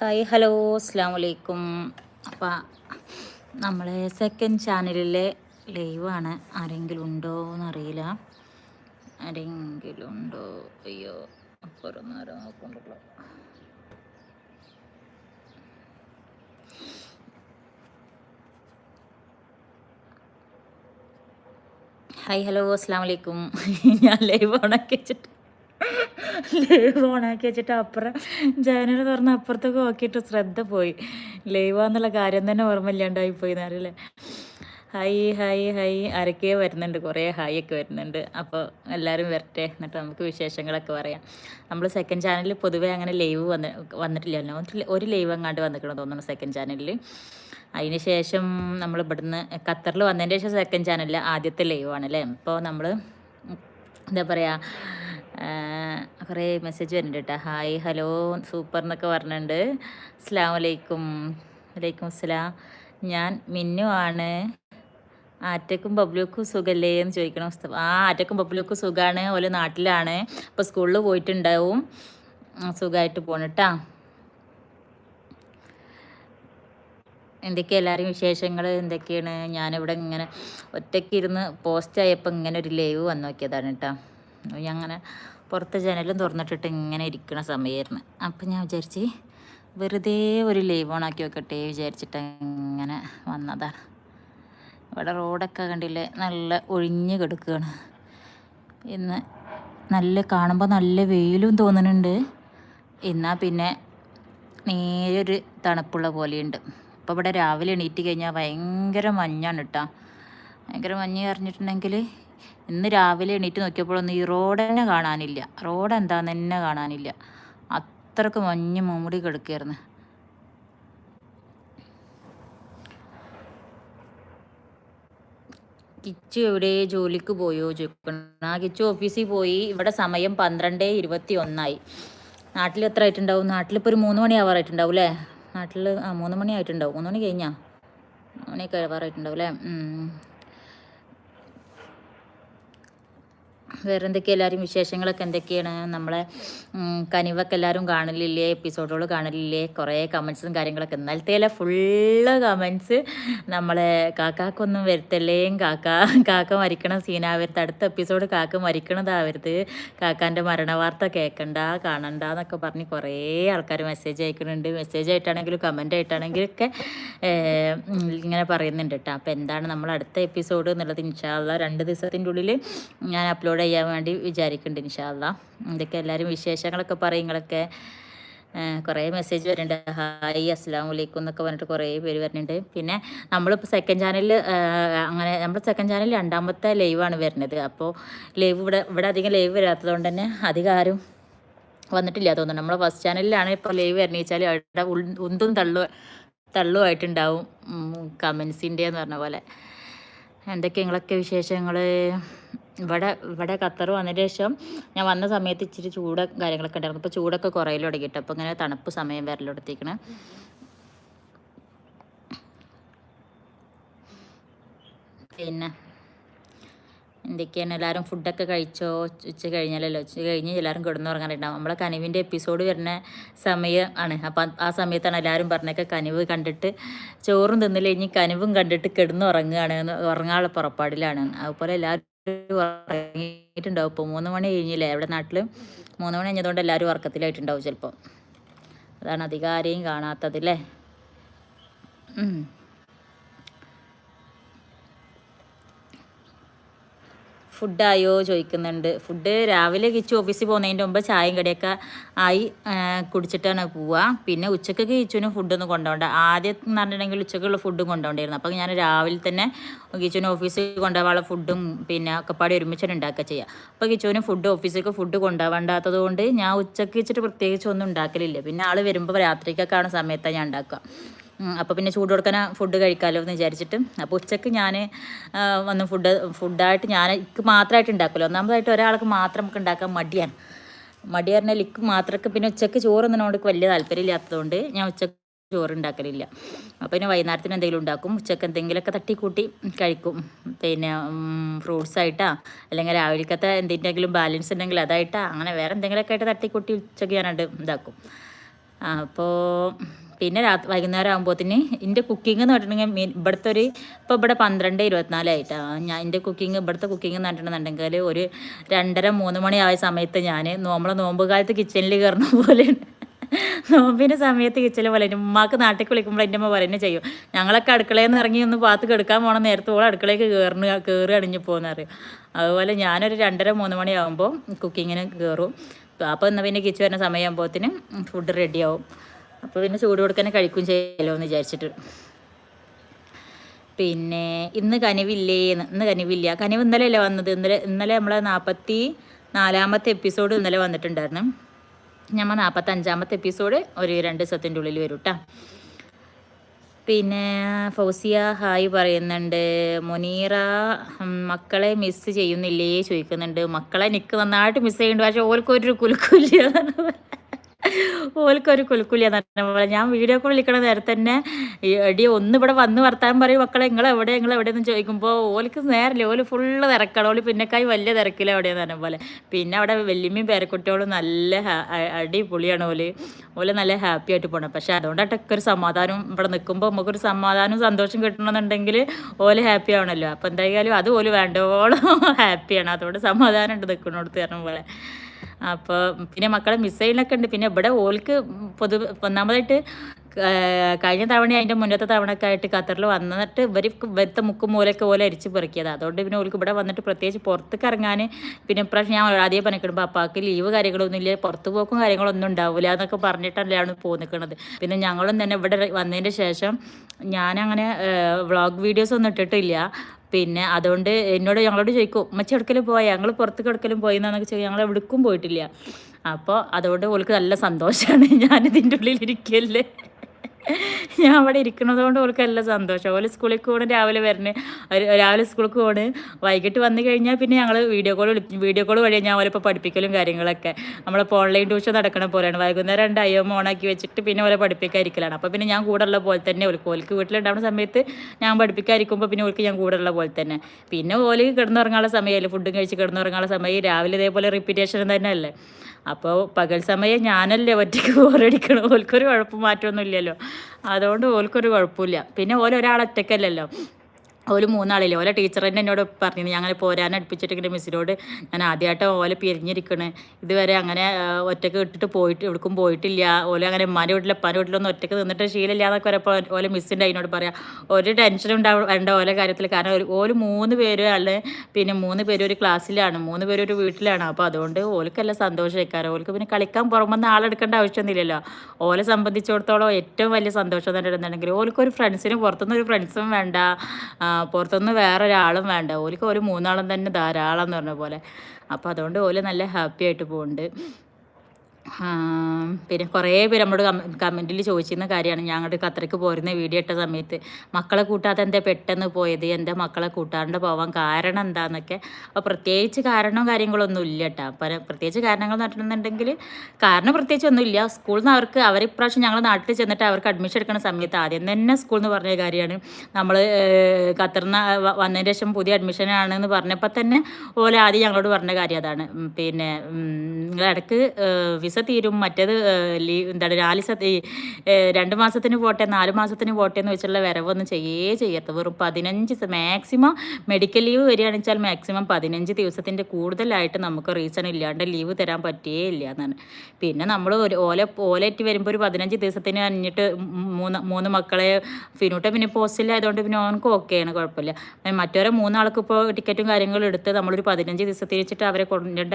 Hi hello അസ്സാം വലൈക്കും അപ്പം നമ്മളെ സെക്കൻഡ് ചാനലിലെ ലൈവാണ് ആരെങ്കിലും ഉണ്ടോ എന്നറിയില്ല. ആരെങ്കിലും ഉണ്ടോ അയ്യോ അപ്പുറം നേരം ഹായ് ഹലോ അസ്സാം വലൈക്കും ഞാൻ ലൈവ് ഓണാക്കി വെച്ചിട്ട് ലൈവ് ഓണാക്കി വെച്ചിട്ട് അപ്പുറം ജനൽ തുറന്ന് അപ്പുറത്തൊക്കെ നോക്കിയിട്ട് ശ്രദ്ധ പോയി. ലൈവാന്നുള്ള കാര്യം തന്നെ ഓർമ്മയില്ലാണ്ടായി പോയി എന്നറിയില്ലേ ഹായ് ഹായ് ഹായ് അരക്കേ വരുന്നുണ്ട്. കുറേ ഹായ് ഒക്കെ വരുന്നുണ്ട്. അപ്പോൾ എല്ലാവരും വരട്ടെ. എന്നിട്ട് നമുക്ക് വിശേഷങ്ങളൊക്കെ പറയാം. നമ്മൾ സെക്കൻഡ് ചാനലിൽ പൊതുവേ അങ്ങനെ ലൈവ് വന്ന് വന്നിട്ടില്ലല്ലോ ഒരു- ലൈവ് അങ്ങാണ്ട് വന്നിക്കണം തോന്നുന്നു സെക്കൻഡ് ചാനലിൽ അതിന് ശേഷം നമ്മൾ ഇവിടുന്ന് ഖത്തറിൽ വന്നതിന് ശേഷം സെക്കൻഡ് ചാനലിൽ ആദ്യത്തെ ലൈവ് ആണ് അല്ലേ? അപ്പോൾ നമ്മൾ എന്താ പറയുക കുറേ മെസ്സേജ് വരുന്നുണ്ട് കേട്ടോ ഹായ് ഹലോ സൂപ്പർ എന്നൊക്കെ പറഞ്ഞിട്ടുണ്ട് അസ്സാം വലൈക്കും വലൈക്കും അസ്സലാം ഞാൻ മിന്നു ആണ്. ആറ്റക്കും ബബ്ലുക്കും സുഖല്ലേ എന്ന് ചോദിക്കണം ആ ആറ്റക്കും ബബ്ലുക്കും സുഖമാണ് ഓല നാട്ടിലാണ്. ഇപ്പോൾ സ്കൂളിൽ പോയിട്ടുണ്ടാവും. സുഖമായിട്ട് പോണ് കേട്ടാ എന്തൊക്കെയാണ് എല്ലാവരും വിശേഷങ്ങൾ എന്തൊക്കെയാണ്? ഞാനിവിടെ ഇങ്ങനെ ഒറ്റയ്ക്ക് ഇരുന്ന് പോസ്റ്റ് ആയപ്പോൾ ഇങ്ങനെ ഒരു ലൈവ് വന്നു നോക്കിയതാണ് കേട്ടോ അങ്ങനെ പുറത്ത് ജനലും തുറന്നിട്ടിട്ട് ഇങ്ങനെ ഇരിക്കുന്ന സമയമായിരുന്നു അപ്പം ഞാൻ വിചാരിച്ച് വെറുതെ ഒരു ലൈവ് ഓണാക്കി വെക്കട്ടെ വിചാരിച്ചിട്ട് ഇങ്ങനെ വന്നതാണ് ഇവിടെ റോഡൊക്കെ കണ്ടില്ലേ നല്ല ഒഴിഞ്ഞ് കിടക്കുകയാണ് ഇന്ന് നല്ല കാണുമ്പോൾ നല്ല വെയിലും തോന്നുന്നുണ്ട്. എന്നാൽ പിന്നെ നേരൊരു തണുപ്പുള്ള പോലെയുണ്ട്. ഇപ്പോൾ ഇവിടെ രാവിലെ എണീറ്റ് കഴിഞ്ഞാൽ ഭയങ്കര മഞ്ഞാണ് കേട്ടോ ഭയങ്കര മഞ്ഞ് പറഞ്ഞിട്ടുണ്ടെങ്കിൽ ഇന്ന് രാവിലെ എണീറ്റ് നോക്കിയപ്പോഴൊന്നും ഈ റോഡ് തന്നെ കാണാനില്ല. റോഡ് എന്താന്ന് തന്നെ കാണാനില്ല. അത്രയ്ക്ക് മഞ്ഞ് മൂടി കിടക്കുകയായിരുന്നു. കിച്ചു എവിടെ? ജോലിക്ക് പോയോ? ചോദിക്കണം ആ കിച്ചു ഓഫീസിൽ പോയി. ഇവിടെ സമയം പന്ത്രണ്ട് ഇരുപത്തി ഒന്നായി നാട്ടിൽ എത്ര ആയിട്ടുണ്ടാവും? നാട്ടിലിപ്പോൾ ഒരു മൂന്ന് മണി ആവാറായിട്ടുണ്ടാവും അല്ലേ? നാട്ടിൽ ആ മൂന്ന് മണി ആയിട്ടുണ്ടാവും. മൂന്ന് മണി കഴിഞ്ഞാ? മൂന്ന് മണിയൊക്കെ ആവാറായിട്ടുണ്ടാവും അല്ലേ? വേറെ എന്തൊക്കെയാണ് എല്ലാവരും വിശേഷങ്ങളൊക്കെ എന്തൊക്കെയാണ്? നമ്മളെ കനിവൊക്കെ എല്ലാവരും കാണലില്ലേ? എപ്പിസോഡുകൾ കാണലില്ലേ? കുറേ കമൻസും കാര്യങ്ങളൊക്കെ. ഇന്നലത്തെ ഫുള്ള് കമൻസ് നമ്മളെ കാക്കാക്കൊന്നും വരുത്തല്ലേയും കാക്ക കാക്ക മരിക്കണ സീനാവരുത്. അടുത്ത എപ്പിസോഡ് കാക്ക മരിക്കണതാവരുത്. കാക്കാന്റെ മരണവാർത്ത കേൾക്കണ്ട കാണണ്ട എന്നൊക്കെ പറഞ്ഞ് കുറേ ആൾക്കാർ മെസ്സേജ് അയക്കുന്നുണ്ട്. മെസ്സേജ് ആയിട്ടാണെങ്കിലും കമന്റ് ആയിട്ടാണെങ്കിലും ഒക്കെ ഇങ്ങനെ പറയുന്നുണ്ട് കേട്ടോ. അപ്പോൾ എന്താണ് നമ്മൾ അടുത്ത എപ്പിസോഡ് എന്നുള്ളത് ഇൻഷാല്ല രണ്ട് ദിവസത്തിന്റെ ഉള്ളിൽ ഞാൻ അപ്ലോഡ് ചെയ്യാൻ വേണ്ടി വിചാരിക്കുന്നുണ്ട് ഇൻഷാല്ല എന്തൊക്കെ എല്ലാവരും വിശേഷങ്ങളൊക്കെ പറയുങ്ങളൊക്കെ. കുറേ മെസ്സേജ് വരുന്നുണ്ട്. ഹായ് അസ്സാം വലൈക്കും എന്നൊക്കെ പറഞ്ഞിട്ട് കുറേ പേര് വരുന്നുണ്ട്. പിന്നെ നമ്മളിപ്പോൾ സെക്കൻഡ് ചാനലിൽ അങ്ങനെ നമ്മുടെ സെക്കൻഡ് ചാനലിൽ രണ്ടാമത്തെ ലൈവാണ് വരുന്നത്. അപ്പോൾ ലൈവ് ഇവിടെ ഇവിടെ അധികം ലൈവ് വരാത്തതുകൊണ്ട് തന്നെ അധികം ആരും വന്നിട്ടില്ല തോന്നുന്നു. നമ്മളെ ഫസ്റ്റ് ചാനലിലാണ് ഇപ്പോൾ ലൈവ് വരുന്നത്. വെച്ചാൽ അവിടെ ഉന്തും തള്ളു തള്ളുമായിട്ടുണ്ടാവും. കമൻസിന്റെ എന്ന് പറഞ്ഞ പോലെ. എന്തൊക്കെ നിങ്ങളൊക്കെ വിശേഷങ്ങൾ ഇവിടെ ഇവിടെ ഖത്തർ വന്നതിന് ശേഷം ഞാൻ വന്ന സമയത്ത് ഇച്ചിരി ചൂട് കാര്യങ്ങളൊക്കെ ഉണ്ടായിരുന്നു. അപ്പോൾ ചൂടൊക്കെ കുറയിൽ തുടങ്ങിയിട്ട്. അപ്പോൾ ഇങ്ങനെ തണുപ്പ് സമയം വരലെടുത്തേക്കണ് പിന്നെ എന്തൊക്കെയാണ്? എല്ലാവരും ഫുഡൊക്കെ കഴിച്ചോ? ഉച്ച കഴിഞ്ഞാലല്ലോ? ഉച്ച കഴിഞ്ഞ് എല്ലാവരും കിടന്നുറങ്ങാനുണ്ടാവും നമ്മളെ കനിവിന്റെ എപ്പിസോഡ് വരുന്ന സമയം ആണ്. അപ്പം ആ സമയത്താണ് എല്ലാവരും പറഞ്ഞൊക്കെ കനിവ് കണ്ടിട്ട് ചോറും തിന്നില്ല ഇനി കനിവും കണ്ടിട്ട് കിടന്നുറങ്ങുകയാണ് ഉറങ്ങാനുള്ള പുറപ്പാടിലാണ്. അതുപോലെ എല്ലാവരും ഉറങ്ങിയിട്ടുണ്ടാവും. ഇപ്പോൾ മൂന്ന് മണി കഴിഞ്ഞില്ലേ? എവിടെ നാട്ടിൽ മൂന്ന് മണി കഴിഞ്ഞതുകൊണ്ട് എല്ലാവരും ഉറക്കത്തിലായിട്ടുണ്ടാവും ചിലപ്പോൾ അതാണ് അധികം ആരെയും കാണാത്തത് അല്ലേ ഫുഡായോ ചോദിക്കുന്നുണ്ട്. ഫുഡ് രാവിലെ കിച്ചു ഓഫീസിൽ പോകുന്നതിന്റെ മുമ്പ് ചായയും കടിയൊക്കെ ആയി കുടിച്ചിട്ടാണ് പോവുക പിന്നെ ഉച്ചയ്ക്ക് കിച്ചുവിന് ഫുഡൊന്നും കൊണ്ടുപോകണ്ട ആദ്യം എന്ന് പറഞ്ഞിട്ടുണ്ടെങ്കിൽ ഉച്ചക്കുള്ള ഫുഡും കൊണ്ടുപോകണ്ടായിരുന്നു അപ്പോൾ ഞാൻ രാവിലെ തന്നെ കിച്ചുവിന് ഓഫീസിൽ കൊണ്ടുപോകാനുള്ള ഫുഡും പിന്നെ ഒക്കെപ്പാടി ഒരുമിച്ചാണ് ഉണ്ടാക്കുക ചെയ്യുക അപ്പോൾ കിച്ചുവിന് ഫുഡ് ഓഫീസിലേക്ക് ഫുഡ് കൊണ്ടുപോകാണ്ടാത്തത് കൊണ്ട് ഞാൻ ഉച്ചയ്ക്ക് വെച്ചിട്ട് പ്രത്യേകിച്ച് ഒന്നും ഉണ്ടാക്കലില്ല. പിന്നെ ആൾ വരുമ്പോൾ രാത്രിക്കൊക്കെ ആണ് സമയത്താണ് ഞാൻ ഉണ്ടാക്കുക. അപ്പോൾ പിന്നെ ചൂട് കൊടുക്കാൻ ഫുഡ് കഴിക്കാമല്ലോ എന്ന് വിചാരിച്ചിട്ട്. അപ്പോൾ ഉച്ചയ്ക്ക് ഞാൻ വന്ന് ഫുഡ് ഫുഡായിട്ട് ഞാൻ ഇക്ക് മാത്രമായിട്ട് ഉണ്ടാക്കുമല്ലോ ഒന്നാമതായിട്ട് ഒരാൾക്ക് മാത്രം നമുക്ക് ഉണ്ടാക്കാൻ മടിയാണ്. മടി പറഞ്ഞാൽ ഇക്ക് മാത്രമൊക്കെ പിന്നെ ഉച്ചയ്ക്ക് ചോറ് തിന്നതിനോട് വലിയ താല്പര്യമില്ലാത്തതുകൊണ്ട് ഞാൻ ഉച്ചയ്ക്ക് ചോറ് ഉണ്ടാക്കലില്ല അപ്പോൾ പിന്നെ വൈകുന്നേരത്തിന് എന്തെങ്കിലും ഉണ്ടാക്കും ഉച്ചയ്ക്ക് എന്തെങ്കിലുമൊക്കെ തട്ടിക്കൂട്ടി കഴിക്കും. പിന്നെ ഫ്രൂട്ട്സ് ആയിട്ടാ അല്ലെങ്കിൽ രാവിലത്തെ എന്തെങ്കിലും ബാലൻസ് ഉണ്ടെങ്കിൽ അതായിട്ടാ അങ്ങനെ വേറെ എന്തെങ്കിലുമൊക്കെ ആയിട്ട് തട്ടിക്കൂട്ടി ഉച്ചയ്ക്ക് ഞാനത് ഇതാക്കും. അപ്പോൾ പിന്നെ രാത്രി വൈകുന്നേരം ആകുമ്പോഴത്തേന് എന്റെ കുക്കിംഗ് എന്ന് പറഞ്ഞിട്ടുണ്ടെങ്കിൽ മീൻ ഇവിടുത്തെ ഒരു ഇപ്പോൾ ഇവിടെ പന്ത്രണ്ട് ഇരുപത്തിനാലായിട്ടാണ് ഞാൻ എന്റെ കുക്കിംഗ് ഇവിടുത്തെ കുക്കിംഗ് എന്ന് പറഞ്ഞിട്ടുണ്ടെങ്കിൽ ഒരു രണ്ടര മൂന്ന് മണി ആയ സമയത്ത് ഞാൻ നമ്മളെ നോമ്പ് കാലത്ത് കിച്ചണിൽ കയറുന്ന പോലെയാണ് നോമ്പിന്റെ സമയത്ത് കിച്ചണിൽ പോലെ ഉമ്മാക്ക് നാട്ടിൽ വിളിക്കുമ്പോൾ എന്റെ അമ്മ പറയുന്നത് ചെയ്യും. ഞങ്ങളൊക്കെ അടുക്കളയിൽ നിന്ന് ഇറങ്ങി ഒന്ന് പാത്ത് കെടുക്കാൻ പോകണം നേരത്തെ ഓൾ അടുക്കളയ്ക്ക് കയറുന്ന കയറി അണിഞ്ഞു പോകുന്ന അറിയും അതുപോലെ ഞാനൊരു രണ്ടര മൂന്ന് മണിയാകുമ്പോൾ കുക്കിങ്ങിന് കയറും അപ്പോൾ എന്നാൽ പിന്നെ കിച്ചു വരുന്ന സമയമാകുമ്പോഴത്തേനും ഫുഡ് റെഡിയാവും അപ്പോൾ പിന്നെ ചൂട് കൊടുക്കാനെ കഴിക്കും ചെയ്യലോ എന്ന് വിചാരിച്ചിട്ട്. പിന്നെ ഇന്ന് കനിവില്ലേ ഇന്ന് കനിവില്ല. കനിവ് ഇന്നലെ അല്ലേ വന്നത്? ഇന്നലെ ഇന്നലെ നമ്മളെ നാൽപ്പത്തി നാലാമത്തെ എപ്പിസോഡ് ഇന്നലെ വന്നിട്ടുണ്ടായിരുന്നു. ഞമ്മ നാൽപ്പത്തഞ്ചാമത്തെ എപ്പിസോഡ് ഒരു രണ്ട് ദിവസത്തിന്റെ ഉള്ളിൽ വരും കേട്ടോ പിന്നെ ഫൗസിയ ഹായ് പറയുന്നുണ്ട്. മുനീറ മക്കളെ മിസ് ചെയ്യുന്നില്ലേ ചോദിക്കുന്നുണ്ട്. മക്കളെ നിൽക്ക് നന്നായിട്ട് മിസ് ചെയ്യുന്നുണ്ട് പക്ഷെ ഓർക്കൊരു കുലുക്കില്ല ഓൽക്കൊരു കുലുക്കില്ല പോലെ. ഞാൻ വീഡിയോ കോൾ വിളിക്കണ നേരത്തെ തന്നെ എടി ഒന്ന് ഇവിടെ വന്ന് വർത്താൻ പറയും മക്കളെ നിങ്ങൾ എവിടെ നിങ്ങൾ എവിടെ എന്ന് ചോദിക്കുമ്പോൾ ഓൽക്ക് നേരല്ലേ ഓൽ ഫുള്ള് തിരക്കണം. ഓൽ പിന്നെക്കായി വലിയ തിരക്കില്ല എവിടെയെന്ന് പറഞ്ഞ പോലെ. പിന്നെ അവിടെ വല്യമ്മയും പേരക്കുട്ടികളും നല്ല അടിപൊളിയാണ് ഓൽ. ഓൽ നല്ല ഹാപ്പി ആയിട്ട് പോകണം പക്ഷെ അതുകൊണ്ടായിട്ടൊക്കെ ഒരു സമാധാനം ഇവിടെ നിൽക്കുമ്പോൾ നമുക്കൊരു സമാധാനവും സന്തോഷം കിട്ടണമെന്നുണ്ടെങ്കിൽ ഓൽ ഹാപ്പി ആവണല്ലോ. അപ്പോൾ എന്തായാലും അത് ഓൽ വേണ്ടോളം ഹാപ്പിയാണ് അതുകൊണ്ട് സമാധാനം ഉണ്ട് നിൽക്കണോടത്ത് പറഞ്ഞ പോലെ. അപ്പോൾ പിന്നെ മക്കളെ മിസ് ചെയ്യലൊക്കെ ഉണ്ട്. പിന്നെ ഇവിടെ ഓൾക്ക് പൊതു ഒന്നാമതായിട്ട് കഴിഞ്ഞ തവണ അതിന്റെ മുന്നത്തെ തവണയൊക്കെ ആയിട്ട് ഖത്തറിൽ വന്നിട്ട് ഇവർ വരുത്ത മുക്കും മൂലൊക്കെ ഓല അരിച്ച് പെറുക്കിയത്. അതുകൊണ്ട് പിന്നെ ഓൽക്ക് ഇവിടെ വന്നിട്ട് പ്രത്യേകിച്ച് പുറത്തേക്ക് ഇറങ്ങാൻ പിന്നെ ഇപ്രാവശ്യം ഞാൻ ആദ്യം പറഞ്ഞിട്ടുണ്ട് അപ്പാക്ക് ലീവ് കാര്യങ്ങളൊന്നും ഇല്ല പുറത്ത് പോക്കും കാര്യങ്ങളൊന്നും ഉണ്ടാവില്ല എന്നൊക്കെ പറഞ്ഞിട്ടല്ലാണ് പോന്നിക്കണത് പിന്നെ ഞങ്ങളും തന്നെ ഇവിടെ വന്നതിന്റെ ശേഷം ഞാനങ്ങനെ വ്ളോഗ് വീഡിയോസ് ഒന്നും ഇട്ടിട്ടില്ല. പിന്നെ അതുകൊണ്ട് എന്നോട് ഞങ്ങളോട് ചോദിക്കും ഉമ്മച്ചി എടുക്കലും പോയാൽ ഞങ്ങൾ പുറത്ത് കിടക്കലും പോയി എന്നൊക്കെ ചോദിക്കും ഞങ്ങൾ എവിടേക്കും പോയിട്ടില്ല. അപ്പോൾ അതുകൊണ്ട് ഓൾക്ക് നല്ല സന്തോഷമാണ് ഞാനിതിന്റെ ഉള്ളിൽ ഇരിക്കല്ലേ ഞാൻ അവിടെ ഇരിക്കുന്നത് കൊണ്ട് ഓൾക്ക് നല്ല സന്തോഷം. ഓൽ സ്കൂളിൽ പോകണം രാവിലെ വരണേ. രാവിലെ സ്കൂളിൽ പോകണ് വൈകിട്ട് വന്നു കഴിഞ്ഞാൽ പിന്നെ ഞങ്ങൾ വീഡിയോ കോൾ വീഡിയോ കോൾ വഴിയാണ് ഞാൻ ഓലിപ്പോൾ പഠിപ്പിക്കലും കാര്യങ്ങളൊക്കെ. നമ്മളിപ്പോൾ ഓൺലൈൻ ട്യൂഷൻ നടക്കണ പോലെയാണ്. വൈകുന്നേരം രണ്ട് അയ്യോ ഓണാക്കി വെച്ചിട്ട് പിന്നെ ഓലെ പഠിപ്പിക്കാതിരിക്കലാണ്. അപ്പോൾ പിന്നെ ഞാൻ കൂടെ ഉള്ള പോലെ തന്നെ ഓൾക്ക് ഓൽക്ക് വീട്ടിലുണ്ടാവുന്ന സമയത്ത് ഞാൻ പഠിപ്പിക്കാതിരിക്കുമ്പോൾ പിന്നെ ഓൾക്ക് ഞാൻ കൂടെ ഉള്ള പോലെ തന്നെ. പിന്നെ ഓൽ കിടന്നുറങ്ങാനുള്ള സമയമല്ലേ ഫുഡും കഴിച്ച് കിടന്നുറങ്ങാനുള്ള സമയം. രാവിലെ ഇതേപോലെ റിപ്പീറ്റേഷൻ തന്നെ അല്ലേ? അപ്പോൾ പകൽ സമയം ഞാനല്ലേ ഒറ്റയ്ക്ക് ബോറടിക്കണം ഓൽക്കൊരു കുഴപ്പം മാറ്റമൊന്നും ഇല്ലല്ലോ അതുകൊണ്ട് ഓൽക്കൊരു കുഴപ്പമില്ല. പിന്നെ ഓലൊരാൾ ഒറ്റയ്ക്കല്ലല്ലോ ഓൽ മൂന്നാളില്ലേ? ഓലെ ടീച്ചർ തന്നെ എന്നോട് പറഞ്ഞു ഞങ്ങൾ പോരാൻ അടുപ്പിച്ചിട്ടിങ്ങനെ മിസ്സിനോട് ഞാൻ ആദ്യമായിട്ട് ഓലെ പിരിഞ്ഞിരിക്കണ്. ഇതുവരെ അങ്ങനെ ഒറ്റയ്ക്ക് ഇട്ടിട്ട് പോയിട്ട് എവിടേക്കും പോയിട്ടില്ല. ഓല അങ്ങനെ ഉമ്മാന്റെ വീട്ടിൽ ഉപ്പാന്റെ വീട്ടിലൊന്നും ഒറ്റയ്ക്ക് നിന്നിട്ട് ശീലമില്ല എന്നൊക്കെ വരപ്പോൾ ഓലെ മിസ്സിന്റെ അതിനോട് പറയാം. ഒരു ടെൻഷനും ഉണ്ടാവും വേണ്ട ഓലെ കാര്യത്തിൽ കാരണം ഒരു ഓൽ മൂന്ന് പേരും ആണ് പിന്നെ മൂന്ന് പേരും ഒരു ക്ലാസ്സിലാണ് മൂന്ന് പേരും ഒരു വീട്ടിലാണ്. അപ്പോൾ അതുകൊണ്ട് ഓലക്കല്ല സന്തോഷമായിക്കാരം ഓൽക്ക് പിന്നെ കളിക്കാൻ പുറമെന്ന് ആളെടുക്കേണ്ട ആവശ്യമൊന്നുമില്ലല്ലോ. ഓലെ സംബന്ധിച്ചിടത്തോളം ഏറ്റവും വലിയ സന്തോഷം തന്നെ ഉണ്ടെന്നുണ്ടെങ്കിൽ ഓൽക്കൊരു ഫ്രണ്ട്സിന് പുറത്തുനിന്ന് ഒരു ഫ്രണ്ട്സും വേണ്ട. പുറത്തുനിന്ന് വേറെ ഒരാളും വേണ്ട. ഓലിക്ക് ഒരു മൂന്നാളും തന്നെ ധാരാളം എന്ന് പറഞ്ഞ പോലെ. അപ്പോൾ അതുകൊണ്ട് ഓൽ നല്ല ഹാപ്പി ആയിട്ട് പോകുന്നുണ്ട് പിന്നെ കുറേ പേര് നമ്മോട് കമന്റിൽ ചോദിച്ചിരുന്ന കാര്യമാണ്. ഞാൻ അങ്ങോട്ട് ഖത്തറിക്ക് പോരുന്ന വീഡിയോ ഇട്ട സമയത്ത് മക്കളെ കൂട്ടാതെ എന്താ പെട്ടെന്ന് പോയത്? എന്താ മക്കളെ കൂട്ടാണ്ട് പോവാൻ കാരണം എന്താണെന്നൊക്കെ അപ്പോൾ പ്രത്യേകിച്ച് കാരണവും കാര്യങ്ങളൊന്നും ഇല്ല കേട്ടോ അപ്പോൾ പ്രത്യേകിച്ച് കാരണങ്ങൾ നടന്നുണ്ടെങ്കിൽ കാരണം പ്രത്യേകിച്ച് ഒന്നുമില്ല സ്കൂളിൽ നിന്ന് അവർക്ക് അവർ ഇപ്രാവശ്യം ഞങ്ങൾ നാട്ടിൽ ചെന്നിട്ട് അവർക്ക് അഡ്മിഷൻ എടുക്കുന്ന സമയത്ത് ആദ്യം തന്നെ സ്കൂൾ എന്ന് പറഞ്ഞ കാര്യമാണ്. നമ്മൾ ഖത്തറിൽ നിന്ന് വന്നതിന് ശേഷം പുതിയ അഡ്മിഷനാണെന്ന് പറഞ്ഞപ്പോൾ തന്നെ ഓലെ ആദ്യം ഞങ്ങളോട് പറഞ്ഞ കാര്യം അതാണ്. പിന്നെ ഇടയ്ക്ക് വിസ തീരും മറ്റേത് ലീവ് എന്താണ് നാല് ഈ, രണ്ട് മാസത്തിന് പോട്ടെ നാല് മാസത്തിന് പോട്ടെ എന്ന് വെച്ചുള്ള വരവൊന്നും ചെയ്യേ ചെയ്യരുത്. വെറും പതിനഞ്ച് മാക്സിമം മെഡിക്കൽ ലീവ് വരികയാണെന്ന് വെച്ചാൽ മാക്സിമം പതിനഞ്ച് ദിവസത്തിന്റെ കൂടുതലായിട്ട് നമുക്ക് റീസൺ ഇല്ലാണ്ട് ലീവ് തരാൻ പറ്റിയേ ഇല്ല എന്നാണ്. പിന്നെ നമ്മൾ ഒരു ഓല ഓലറ്റ് വരുമ്പോൾ ഒരു പതിനഞ്ച് ദിവസത്തിന് അഞ്ഞിട്ട് മൂന്ന് മൂന്ന് മക്കളെ ഫിനൂട്ട പിന്നെ പോസ്റ്റില്ല അതുകൊണ്ട് പിന്നെ ഓനക്ക് ആണ് കുഴപ്പമില്ല. പിന്നെ മറ്റവരെ മൂന്നാൾക്ക് ഇപ്പോൾ ടിക്കറ്റും കാര്യങ്ങളും എടുത്ത് നമ്മളൊരു പതിനഞ്ച് ദിവസത്തിൽ വെച്ചിട്ട് അവരെ കൊണ്ടേണ്ട